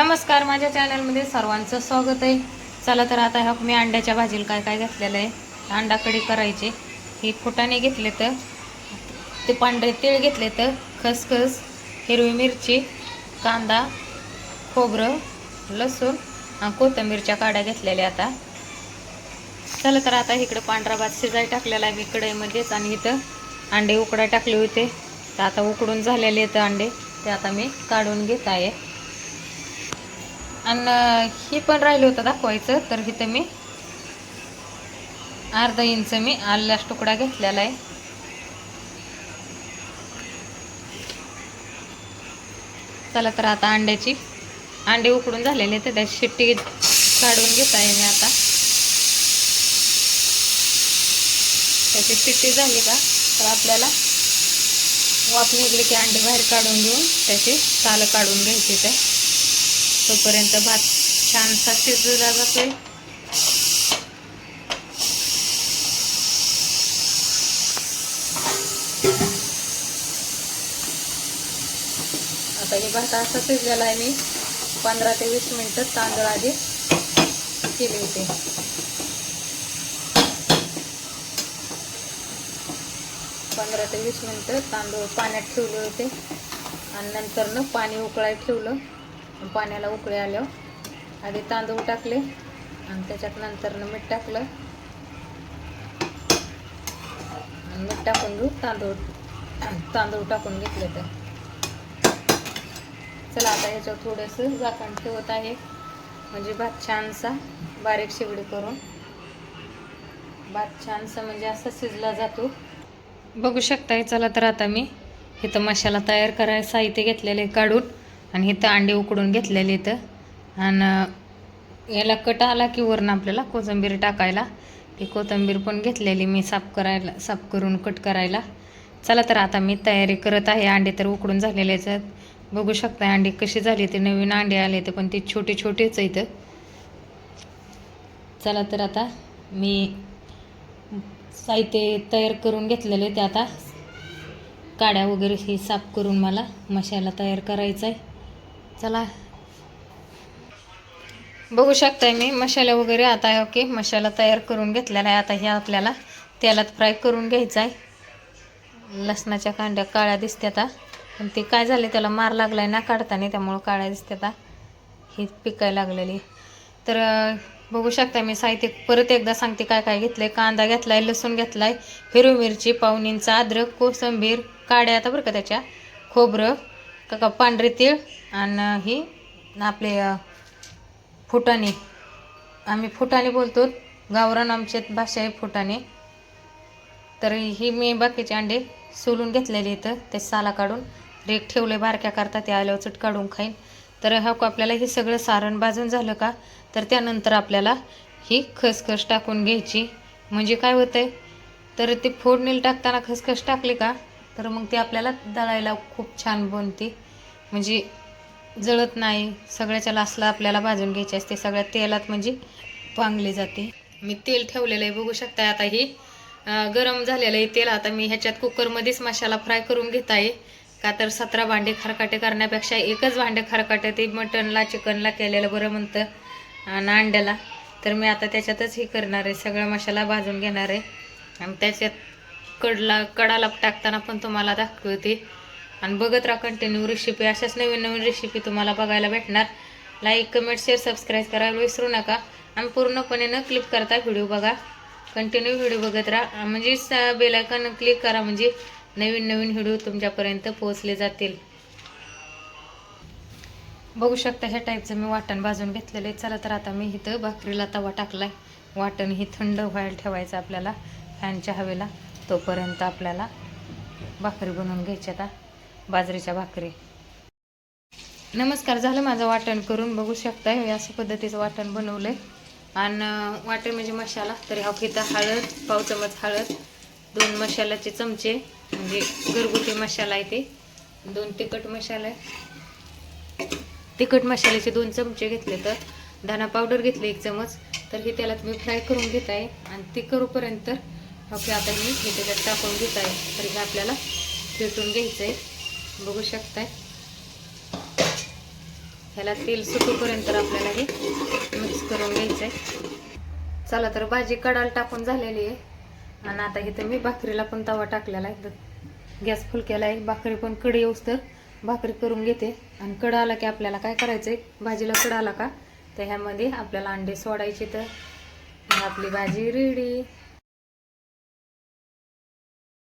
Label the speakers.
Speaker 1: नमस्कार माझ्या चॅनलमध्ये सर्वांचं स्वागत आहे. चला तर आता ह्या मी अंड्याच्या भाजीला काय काय घेतलेलं आहे. अंडा कढी करायची. हे फुटाणे घेतले तर ते पांढरे तीळ घेतले तर खसखस हिरवी मिरची कांदा खोबरं लसूण आणि कोथिंबीरच्या काड्या घेतलेल्या आता. चला तर आता इकडं पांढरा भात शिजाय टाकलेला आहे. मी कढईमध्येच आणि इथं अंडे उकडा टाकले होते. तर आता उकडून झालेले आहेत अंडे. ते आता मी काढून घेत आहे. आणि हे पण राहिलं होतं दाखवायचं तर इथं मी अर्धा इंच मी आल्यास तुकडा घेतलेला आहे. चला तर आता अंड्याची अंडे उकडून झालेले तर त्याची शिट्टी काढून घेत आहे मी आता. त्याची शिट्टी झाली का तर आपल्याला वाफ निघली की अंडे बाहेर काढून घेऊन त्याची सालं काढून घ्यायची ते. तोपर्यंत भात छानसा शिजला जातोय. आता हे भात असा शिजलेला आहे मी. पंधरा ते वीस मिनिटं तांदूळ आधी केले होते. पंधरा ते वीस मिनिटं तांदूळ पाण्यात ठेवले होते. आणि नंतरनं पाणी उकळायला ठेवलं. पाण्याला उकळे आल्यावर आधी तांदूळ टाकले आणि त्याच्यात नंतरनं मीठ टाकलं. आणि मीठ टाकून घेऊ तांदूळ तांदूळ टाकून घेतले तर. चला आता ह्याच्यावर थोडंसं झाकण ठेवत आहे. म्हणजे भात छानसा बारीक शिगडी करून. भात छानसा म्हणजे असा शिजला जातो. बघू शकताय चला तर आता मी इथं मशाला तयार करायला साहित्य घेतलेले काढून. आणि इथं अंडे उकडून घेतलेले इथं. आणि याला कट आला की वरून आपल्याला कोथिंबीर टाकायला. ती कोथिंबीर पण घेतलेली मी साफ करायला साफ करून कट करायला. चला तर आता मी तयारी करत आहे. अंडे तर उकडून झालेलेच आहेत. बघू शकता अंडी कशी झाली ते. नवीन अंडे आले ते पण ते छोटे छोटेच आहेत. चला तर आता मी साहित्य तयार करून घेतलेले ते आता काड्या वगैरे ही साफ करून मला मशाला तयार करायचा आहे चला. बघू शकताय मी मसाला वगैरे आता ओके मसाला तयार करून घेतलेला आहे आता हे आपल्याला. तेलात फ्राय करून घ्यायचा आहे लसणाच्या कांड्या काळ्या दिसत्या आता. पण ते काय झाले त्याला मार लागला आहे ना काढताना त्यामुळं काळ्या दिसते आता. ही पिकायला लागलेली. तर बघू शकता मी साहित्य परत एकदा सांगते काय काय घेतलंय. कांदा घेतलाय लसूण घेतलाय हिरवी मिरची पाहुणींचा अद्रक कोसंबीर काड्या आता बरं का त्याच्या खोबरं का पांढरी पांढरे तीळ आणि ही आपले फुटाणे. आम्ही फुटाणे बोलतो. गावरान आमच्यात भाषा आहे फुटाणे. तर ही मी बाकीचे अंडे सोलून घेतलेले इथं ते साला काढून. रेक ठेवले बारक्या करता ते आल्यावर चट काढून खाईन. तर हा आपल्याला हे सगळं सारण भाजून झालं का? तर त्यानंतर आपल्याला ही खसखस टाकून घ्यायची. म्हणजे काय होतं आहे तर ते फोडणीला टाकताना खसखस टाकली का? तर मग ती आपल्याला दळायला खूप छान बनते. म्हणजे जळत नाही सगळ्याच्या लासला आपल्याला भाजून घ्यायची असते सगळ्या तेलात म्हणजे पांगली जाते. मी तेल ठेवलेलं आहे बघू शकता आता ही गरम झालेलं आहे तेल. आता मी ह्याच्यात कुकरमध्येच मसाला फ्राय करून घेत आहे. का तर सतरा भांडे खरकाटे करण्यापेक्षा एकच भांडे खरकाटे ते मटनला चिकनला केलेलं बरं म्हणतं आणि अंड्याला. तर मी आता त्याच्यातच हे करणार आहे सगळा मसाला भाजून घेणार आहे. आणि त्याच्यात कडला कडाला टाकताना पण तुम्हाला दाखवते. आणि बघत राहा कंटिन्यू रेसिपी अशाच नवीन नवीन रेसिपी तुम्हाला बघायला भेटणार. लाईक कमेंट शेअर सबस्क्राईब करायला विसरू नका. आणि पूर्णपणे न क्लिक करता व्हिडिओ बघा. कंटिन्यू व्हिडिओ बघत राहा. म्हणजे बेलायकन क्लिक करा म्हणजे नवीन नवीन व्हिडिओ तुमच्यापर्यंत पोहोचले जातील. बघू शकता ह्या टाईपचं मी वाटण भाजून घेतलेलं आहे. चला तर आता मी इथं भाकरीला तवा टाकलाय. वाटण ही थंड व्हायला ठेवायचं आपल्याला फॅनच्या हवेला. तोपर्यंत आपल्याला भाकरी बनवून घ्यायची आता. बाजरीच्या भाकरी. नमस्कार झालं माझं वाटण करून. बघू शकता हे अशा पद्धतीचं वाटण बनवलंय. आणि वाटण म्हणजे मसाला. तरी हा इथं हळद पाव चमच हळद दोन मसाल्याचे चमचे म्हणजे घरगुती मसाला आहे ते. दोन तिखट मसाला आहे. तिखट मसाल्याचे दोन चमचे घेतले तर धना पावडर घेतले एक चमच. तर हे त्याला तुम्ही फ्राय करून घेत आहे. आणि ते करूपर्यंत ओके आता मी हे त्याच्यात टाकून घेत आहे तर हे आपल्याला फेटून घ्यायचं आहे बघू शकताय. ह्याला तेल सुटूपर्यंत तर आपल्याला हे मिक्स करून घ्यायचं आहे चला तर भाजी कडाल टाकून झालेली आहे. आणि आता इथं मी भाकरीला पण तवा टाकलेला आहे. गॅस फुल केला आहे. भाकरी पण कड येऊस तर भाकरी करून घेते. आणि कड आला की आपल्याला काय करायचं आहे भाजीला कड आला का? तर ह्यामध्ये आपल्याला अंडे सोडायचे तर. आपली भाजी रेडी